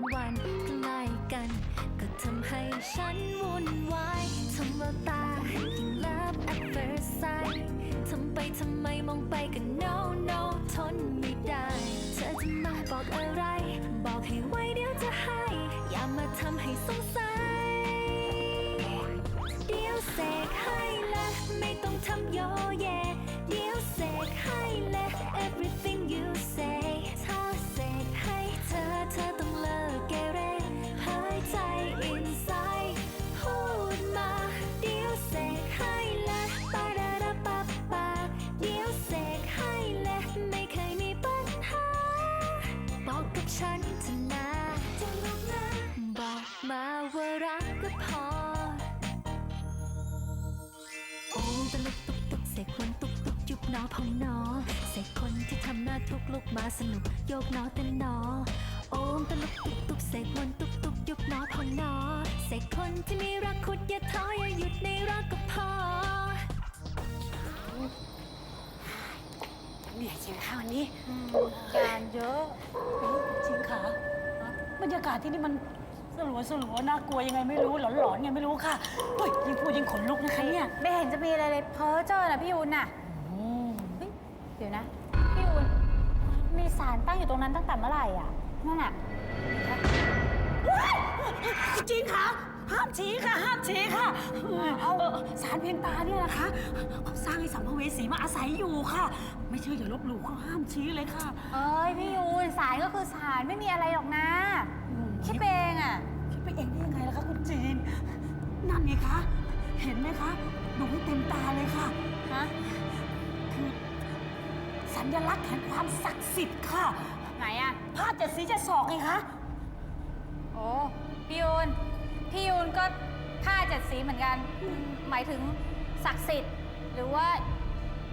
แต่เรื่องวันใกล้กัน ก็ทำให้ฉันวุ่นวายทำแววตายิ่ง love at first sight ทำไปทำไมมองไปก็ no no ทนไม่ได้ เธอจะมาบอกอะไร บอกให้ไว้เดี๋ยวจะให้ อย่ามาทำให้สงสัย โอ้ตะลุกตุกตุกเสกคนตุกตุกยุบหนอพองหนอเสกคนที่ทำหน้าทุกลุกมาสนุกโยกหนอเต้นหนอโอ้ตะลุกตุกตุกเสกคนตุกตุกยุบหนอพองหนอเสกคนที่มีรักคุดอย่าท้ออย่าหยุดในรักก็พอเหนื่อยจริงค่ะวันนี้งานเยอะจริงค่ะบรรยากาศที่นี่มัน สลัวสลัวน่ากลัวยังไงไม่รู้หลอนหลอนๆไงไม่รู้ค่ะเฮ้ยยิ่งพูดยิ่งขนลุกนะคะเนี่ยไม่เห็นจะมีอะไรเลยเพ้อเจ้อนะพี่อุนน่ะเฮ้ยเดี๋ยวนะ พี่อุนมีสารตั้งอยู่ตรงนั้นตั้งแต่เมื่อไหร่อะนั่นอะจริงค่ะห้ามชี้ค่ะ ห้ามชี้ค่ะเอาสารเพียงตาเนี่ยนะคะเขาสร้างให้สัมภเวสีมาอาศัยอยู่ค่ะ ไม่เชื่ออย่าลบหลู่เขาห้ามชี้เลยค่ะ เอ้ยพี่อุนสารก็คือสารไม่มีอะไรหรอกนะ คิดไปเองอะ คิดไปเองได้ยังไงล่ะคะคุณจีน นั่นไงคะ เห็นไหมคะ ดูให้เต็มตาเลยค่ะ ฮะ คือสัญลักษณ์แห่งความศักดิ์สิทธิ์ค่ะ ไหนอะ ผ้าเจ็ดสีเจ็ดศอกไงคะ โอ้พี่ยูน พี่ยูนก็ผ้าเจ็ดสีเหมือนกัน หมายถึงศักดิ์สิทธิ์ หรือว่า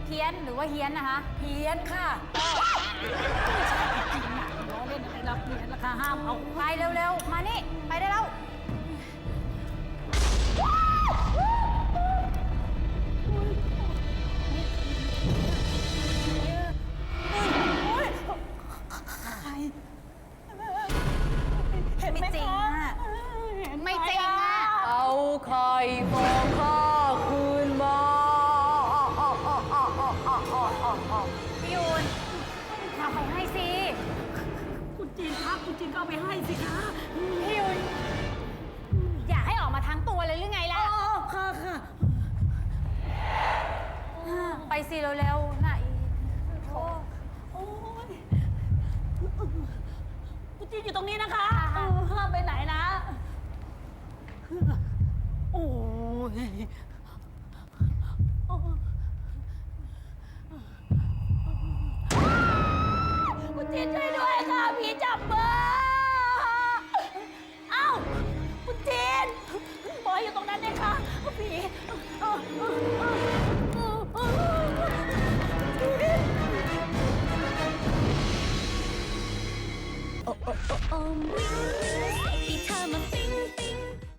เพี้ยนหรือว่าเฮี้ยนนะคะ เพี้ยนค่ะ ไม่ใช่จริงๆ นะล้อเล่นอะไรรับเพี้ยนราคาห้ามเอาไปเร็วๆ มานี่ ไปได้แล้ว เห็นไหมไม่จริงคะอะ เห็นหไม่จริงอะ เอาไข่ฟองข้า จีนคะคุณจีนก็เอาไปให้สิคะพี่ยูนอยากให้ออกมาทั้งตัวเลยหรือไงล่ะ อ๋อค่ะค่ะไปสิเร็วๆน่ะโอ้โอ้ยคุณจีนอยู่ตรงนี้นะคะค่ะเออห้ามไปไหนนะ โอ้ยโอ้ยคุณจีนช่วยด้วยค่ะผีจับเบอ oh oh, oh. will sleepy time of things.